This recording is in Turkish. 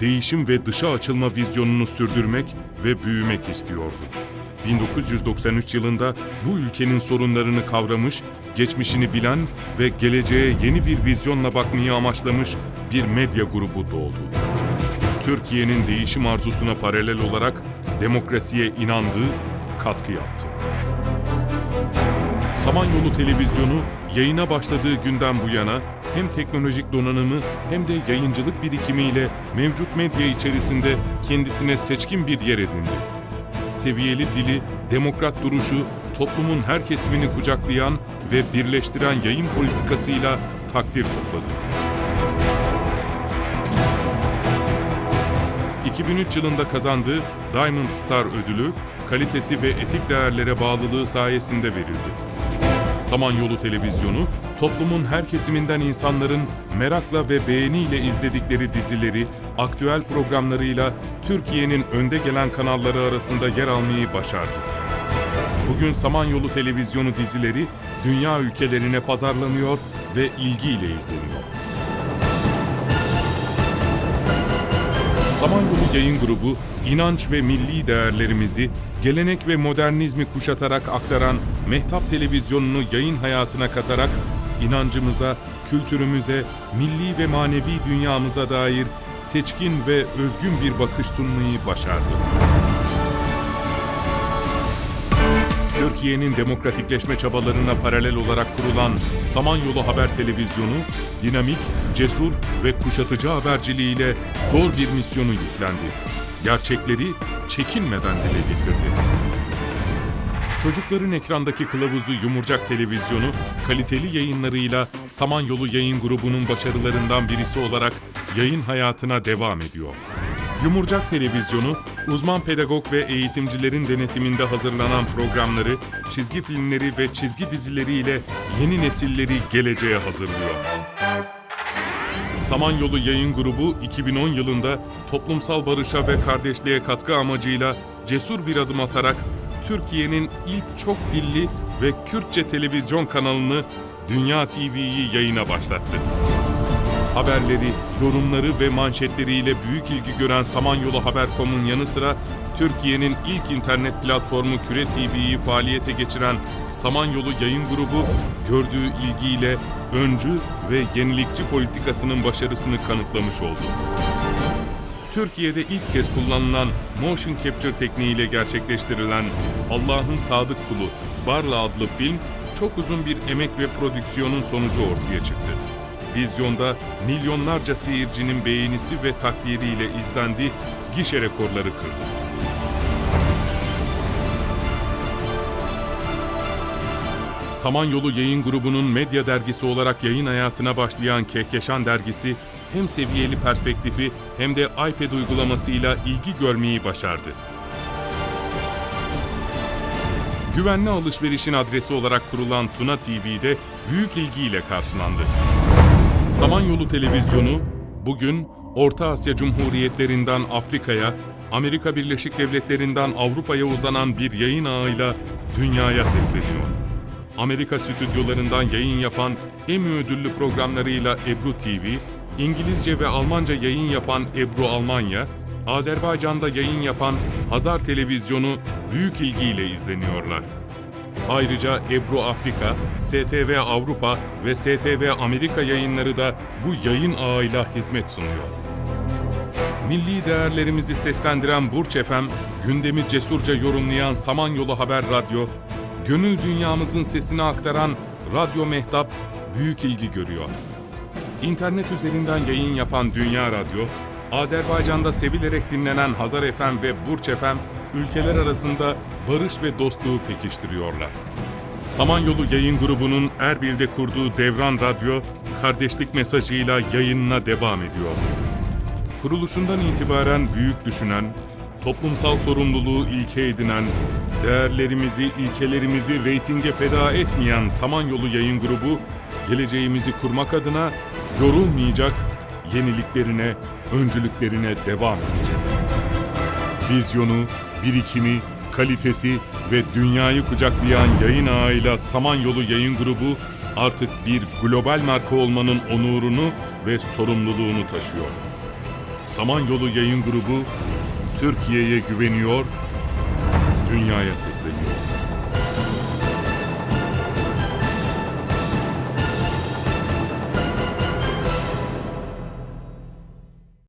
değişim ve dışa açılma vizyonunu sürdürmek ve büyümek istiyordu. 1993 yılında bu ülkenin sorunlarını kavramış, geçmişini bilen ve geleceğe yeni bir vizyonla bakmayı amaçlamış bir medya grubu doğdu. Türkiye'nin değişim arzusuna paralel olarak demokrasiye inandı, katkı yaptı. Samanyolu Televizyonu yayına başladığı günden bu yana hem teknolojik donanımı hem de yayıncılık birikimiyle mevcut medya içerisinde kendisine seçkin bir yer edindi. Seviyeli dili, demokrat duruşu, toplumun her kesimini kucaklayan ve birleştiren yayın politikasıyla takdir topladı. 2003 yılında kazandığı Diamond Star ödülü, kalitesi ve etik değerlere bağlılığı sayesinde verildi. Samanyolu Televizyonu, toplumun her kesiminden insanların merakla ve beğeniyle izledikleri dizileri, aktüel programlarıyla Türkiye'nin önde gelen kanalları arasında yer almayı başardı. Bugün Samanyolu Televizyonu dizileri dünya ülkelerine pazarlanıyor ve ilgiyle izleniyor. Samanyolu Yayın Grubu, inanç ve milli değerlerimizi, gelenek ve modernizmi kuşatarak aktaran Mehtap Televizyonu'nu yayın hayatına katarak inancımıza, kültürümüze, milli ve manevi dünyamıza dair seçkin ve özgün bir bakış sunmayı başardı. Türkiye'nin demokratikleşme çabalarına paralel olarak kurulan Samanyolu Haber Televizyonu, dinamik, cesur ve kuşatıcı haberciliğiyle zor bir misyonu yüklendi. Gerçekleri çekinmeden dile getirdi. Çocukların ekrandaki kılavuzu Yumurcak Televizyonu, kaliteli yayınlarıyla Samanyolu Yayın Grubu'nun başarılarından birisi olarak yayın hayatına devam ediyor. Yumurcak Televizyonu, uzman pedagog ve eğitimcilerin denetiminde hazırlanan programları, çizgi filmleri ve çizgi dizileriyle yeni nesilleri geleceğe hazırlıyor. Samanyolu Yayın Grubu 2010 yılında toplumsal barışa ve kardeşliğe katkı amacıyla cesur bir adım atarak Türkiye'nin ilk çok dilli ve Kürtçe televizyon kanalını Dünya TV'yi yayına başlattı. Haberleri, yorumları ve manşetleriyle büyük ilgi gören Samanyolu Haber.com'un yanı sıra Türkiye'nin ilk internet platformu Küre TV'yi faaliyete geçiren Samanyolu Yayın Grubu gördüğü ilgiyle öncü ve yenilikçi politikasının başarısını kanıtlamış oldu. Türkiye'de ilk kez kullanılan motion capture tekniğiyle gerçekleştirilen Allah'ın Sadık Kulu Barla adlı film çok uzun bir emek ve prodüksiyonun sonucu ortaya çıktı. Vizyonda milyonlarca seyircinin beğenisi ve takdiriyle izlendi, gişe rekorları kırdı. Samanyolu Yayın Grubu'nun medya dergisi olarak yayın hayatına başlayan Kehkeşan dergisi hem seviyeli perspektifi hem de iPad uygulamasıyla ilgi görmeyi başardı. Güvenli alışverişin adresi olarak kurulan Tuna TV'de büyük ilgiyle karşılandı. Samanyolu Televizyonu bugün Orta Asya Cumhuriyetlerinden Afrika'ya, Amerika Birleşik Devletleri'nden Avrupa'ya uzanan bir yayın ağıyla dünyaya sesleniyor. Amerika stüdyolarından yayın yapan Emmy ödüllü programlarıyla Ebru TV, İngilizce ve Almanca yayın yapan Ebru Almanya, Azerbaycan'da yayın yapan Hazar Televizyonu büyük ilgiyle izleniyorlar. Ayrıca Ebru Afrika, STV Avrupa ve STV Amerika yayınları da bu yayın ağıyla hizmet sunuyor. Milli değerlerimizi seslendiren Burç FM, gündemi cesurca yorumlayan Samanyolu Haber Radyo, gönül dünyamızın sesini aktaran Radyo Mehtap büyük ilgi görüyor. İnternet üzerinden yayın yapan Dünya Radyo, Azerbaycan'da sevilerek dinlenen Hazar FM ve Burç FM, ülkeler arasında barış ve dostluğu pekiştiriyorlar. Samanyolu Yayın Grubu'nun Erbil'de kurduğu Devran Radyo, kardeşlik mesajıyla yayınına devam ediyor. Kuruluşundan itibaren büyük düşünen, toplumsal sorumluluğu ilke edinen, değerlerimizi, ilkelerimizi reytinge feda etmeyen Samanyolu Yayın Grubu, geleceğimizi kurmak adına yorulmayacak, yeniliklerine, öncülüklerine devam edecek. Vizyonu, birikimi, kalitesi ve dünyayı kucaklayan yayın ağıyla Samanyolu Yayın Grubu artık bir global marka olmanın onurunu ve sorumluluğunu taşıyor. Samanyolu Yayın Grubu Türkiye'ye güveniyor, dünyaya sesleniyor.